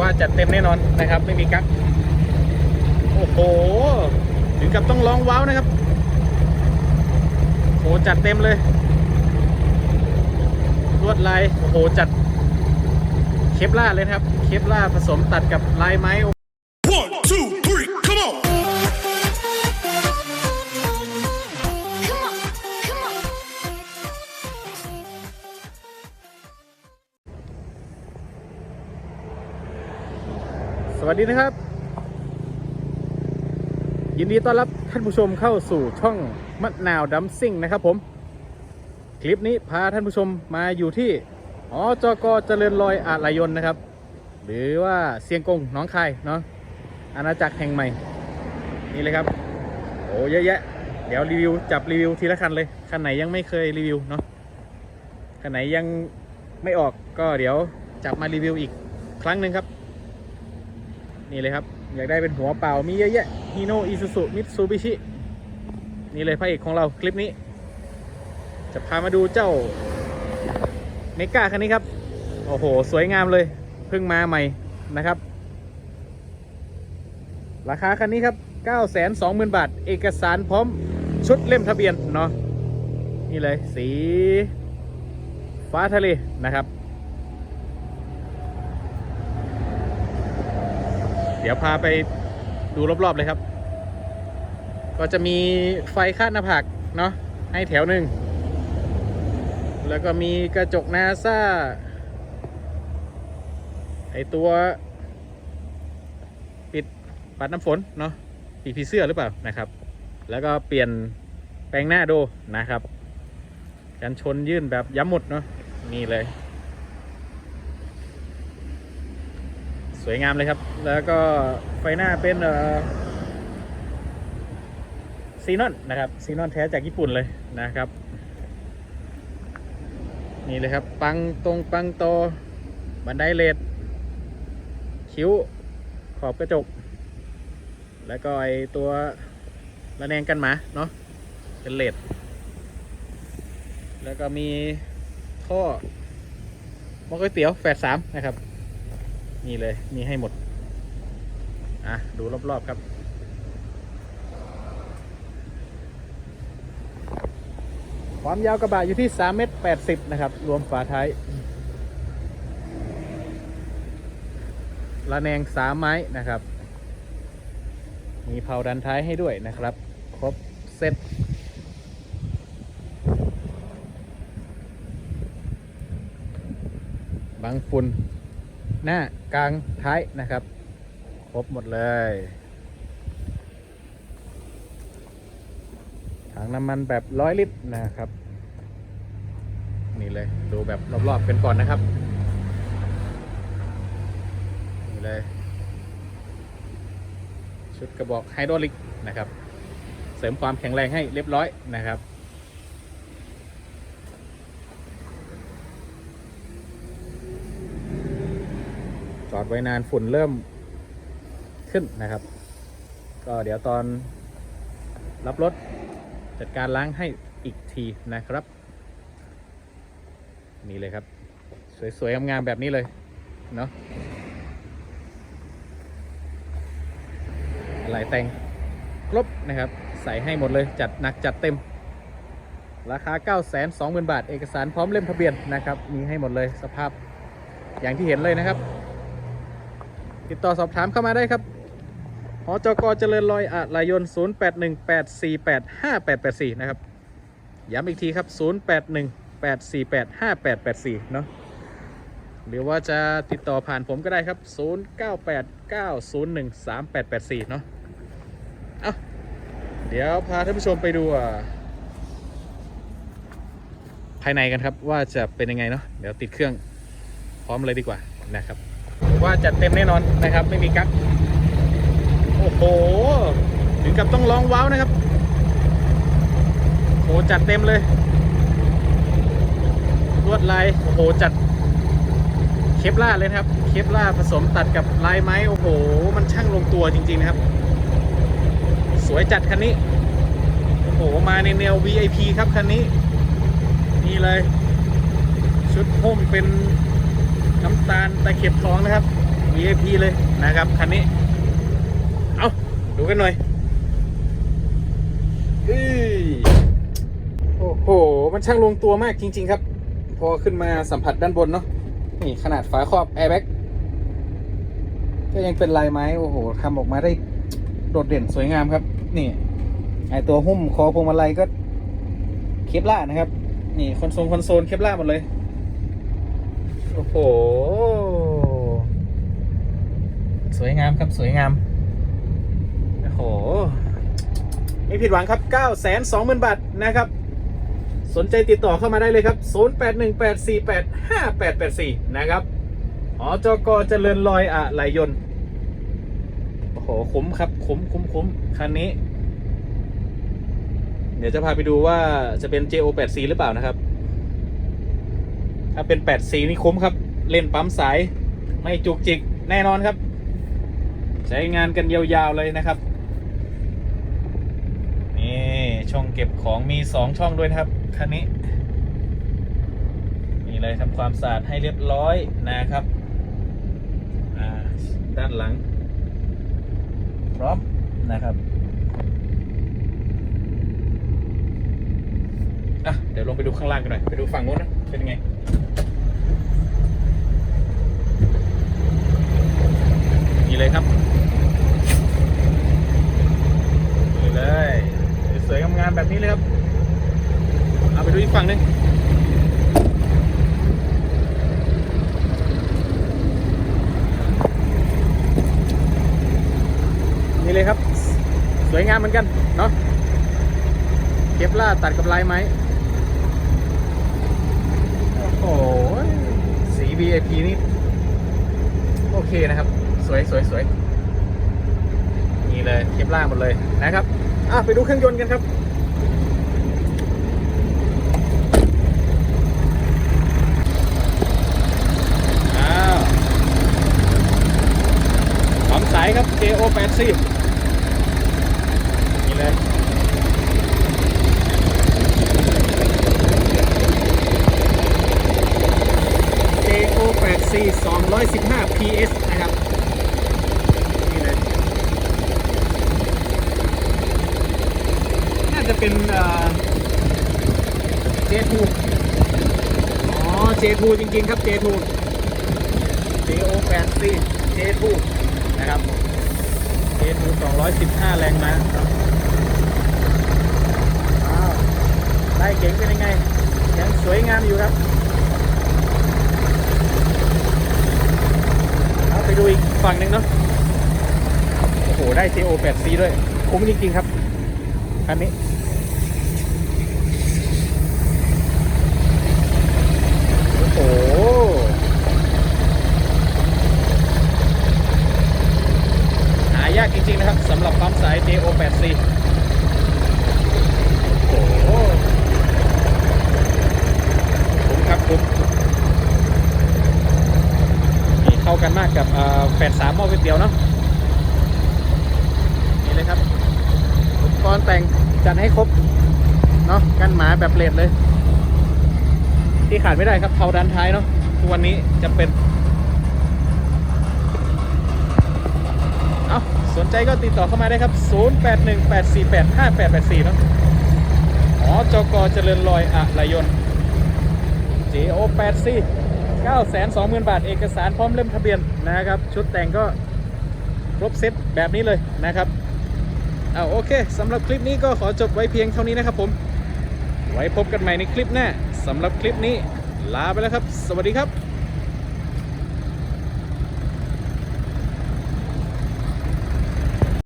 ว่าจัดเต็มแน่นอนนะครับ ไม่มีกั๊กโอ้โห ถึงกับต้องร้องว้าวนะครับโอ้โหจัดเต็มเลย ลวดลายโอ้โหจัดเคปล่าเลยครับ เคปล่าผสมตัดกับลายไม้ ดีนะครับ ยินดีต้อนรับท่านผู้ชมเข้าสู่ช่องมะนาวดัมซิ่งนะครับผม คลิปนี้พาท่านผู้ชมมาอยู่ที่อจกเจริญรอยอาลายนนะครับ หรือว่าเซียงกงหน้องคายเนาะอาณาจักรแห่งใหม่ นี่เลยครับโอ้เยอะแยะ เดี๋ยวรีวิวจับรีวิวทีละคันเลยคันไหนยังไม่เคยรีวิวเนาะคันไหนยังไม่ออกก็เดี๋ยวจับมารีวิวอีกครั้งหนึ่งครับ นี่เลยครับ อยากได้เป็นหัวเป่ามีเยอะแยะฮีโน่อิซูซุมิตซูบิชินี่เลยพระเอกของเราคลิปนี้ จะพามาดูเจ้าเมกาคันนี้ครับ โอ้โห สวยงามเลย เพิ่งมาใหม่นะครับ ราคาคันนี้ครับ 920,000 บาท เอกสารพร้อมชุดเล่มทะเบียนเนาะนี่เลยสีฟ้าทะเลนะครับ ดี๋ยวพาไปดูรอบๆเลยครับ ก็จะมีไฟคาดหน้าผากเนาะให้แถวหนึ่ง แล้วก็มีกระจกนาซาไอตัว ปิดปัดน้ำฝนเนาะปีผีเสื้อหรือเปล่านะครับ แล้วก็เปลี่ยนแปลงหน้าดูนะครับ กันชนยื่นแบบย้ำหมดเนาะนี่เลย วยงามเลยครับ แล้วก็ไฟหน้าเป็นซีนอนนะครับซีนอนแท้จากญี่ปุ่นเลยนะครับนี่เลยครับ ปังตรงปังโตบันไดเลดคิ้วขอบกระจก แล้วก็ไอตัวระแนงกันหมาเนาะเป็นเลดแล้วก็มีท่อมอก๋วยเตี๋ยวแฝดสามนะครับ นี่เลยมีให้หมด อะ ดูรอบๆครับความยาวกระบะอยู่ที่3เมตร80 นะครับ รวมฝาท้ายระแนง3ไม้นะครับ มีเผาดันท้ายให้ด้วยนะครับ ครบเซ็ตบังฝุ่น หน้ากลางท้ายนะครับ ครบหมดเลยถังน้ำมันแบบร้อยลิตรนะครับ นี่เลยดูแบบรอบๆกันก่อนนะครับนี่เลย ชุดกระบอกไฮดรอลิกนะครับ เสริมความแข็งแรงให้เรียบร้อยนะครับ จอดไว้นานฝุ่นเริ่มขึ้นนะครับ ก็เดี๋ยวตอนรับรถจัดการล้างให้อีกทีนะครับ นี่เลยครับ สวยๆงามๆแบบนี้เลยเนาะอะไรแต่งครบนะครับ ใส่ให้หมดเลยจัดหนักจัดเต็ม ราคา 9 2 0 0 0 0 บาท เอกสารพร้อมเล่มทะเบียนนะครับ มีให้หมดเลยสภาพอย่างที่เห็นเลยนะครับ ติดต่อสอบถามเข้ามาได้ครับหอจกเจริญรอยอะลายน0818485884 นะครับ ย้ำอีกทีครับ 0818485884 เนาะหรือว่าจะติดต่อผ่านผมก็ได้ครับ 0989013884 เนาะเอาเดี๋ยวพาท่านผู้ชมไปดูภายในกันครับว่าจะเป็นยังไงเนาะเดี๋ยวติดเครื่องพร้อมเลยดีกว่านะครับ ว่าจัดเต็มแน่นอนนะครับ ไม่มีกั๊กโอ้โห ถึงกับต้องลองว้าวนะครับโอ้โหจัดเต็มเลยลวดลายโอ้โหจัดเคปล่าเลยครับเคปล่าผสมตัดกับลายไม้โอ้โห มันช่างลงตัวจริง ๆ นะครับ สวยจัดคันนี้โอ้โหมาในแนว VIP ครับคันนี้ นี่เลย ชุดหุ้มเป็น น้ำตาลตะเข็บทองนะครับ VIP เลยนะครับคันนี้ เอาดูกันหน่อยอ้ยโอ้โห มันช่างลงตัวมากจริง ๆ ครับ พอขึ้นมาสัมผัสด้านบนเนาะนี่ขนาดฝาครอบแอร์แบ็กก็ยังเป็นลายไม้ โอ้โหทำออกมาได้โดดเด่นสวยงามครับ นี่ไอตัวหุ้มคอพวงมาลัยก็เคปล่านะครับ นี่คอนโซลคอนโซลเคปล่าหมดเลย โอ้โห สวยงามครับสวยงาม โอ้โห ไม่ผิดหวังครับ 9 2 0 0 0 0 บาทนะครับ สนใจติดต่อเข้ามาได้เลยครับ 0818485884 นะครับอ๋อจกเจริญลอยอะไหลยน์โอ้โหคุ้มครับคุ้มคุ้มคุ้มคันนี้ เดี๋ยวจะพาไปดูว่าจะเป็น JO8C หรือเปล่านะครับ ถ้าเป็น 8C นี่คุ้มครับ เล่นปั๊มสาย ไม่จุกจิกแน่นอนครับ ใช้งานกันยาวๆเลยนะครับ นี่ช่องเก็บของมี2ช่องด้วยครับคันนี้นี่เลยทำความสะอาดให้เรียบร้อยนะครับด้านหลัง พร้อมนะครับ อะ เดี๋ยวลงไปดูข้างล่างกันหน่อย ไปดูฝั่งนู้นนะ เป็นยังไงนี่เลยครับนี่เลยสวยงามแบบนี้เลยครับ เอาไปดูอีกฝั่งหนึ่งนี่เลยครับ สวยงามเหมือนกัน เนาะเคปล่าตัดกับลายไม้ โอ้โห สี VIP นี่ โอเคนะครับ สวยสวยสวยนี่เลยเคปล่าหมดเลยนะครับอะไปดูเครื่องยนต์กันครับอ้าวปั๊มสายครับ JO80 นี่เลย cc 215 PS นะครับ นี่เลย น่าจะเป็นเอ่อ J2 อ๋อ J2 จริง ๆ ครับ J2 JO8C J2 นะครับ J2 215 แรงม้าครับอ้าวไล่เก๋งเป็นยังไงยังสวยงามอยู่ครับ เอาไป ดูอีกฝั่งหนึ่งเนาะโอ้โห ได้ CO8C ด้วย คุ้มจริง ๆ ครับคันนี้ โอ้โห หายากจริงๆนะครับสำหรับปั๊มสาย JO8C โอ้โหคุ้มครับคุ้มนี่เข้า กันมากกับแปดสามหม้อก๋วยเตี๋ยวเนาะนี่เลยครับอุปกรณ์แต่งจัดให้ครบเนาะกันหมาแบบเลดเลย ที่ขาดไม่ได้ครับเทาด้านท้ายเนาะทุกวันนี้จะเป็นเอาสนใจก็ติดต่อเข้ามาได้ครับ 0818485884เนาะอ๋อจกเจริญลอยอะไหลยน 920,000 บาท เอกสารพร้อมเล่มทะเบียนนะครับ ชุดแต่งก็ครบเซตแบบนี้เลยนะครับเอาโอเคสำหรับคลิปนี้ก็ขอจบไว้เพียงเท่านี้นะครับผม ไว้พบกันใหม่ในคลิปหน้าสำหรับคลิปนี้ลาไปแล้วครับ สวัสดีครับ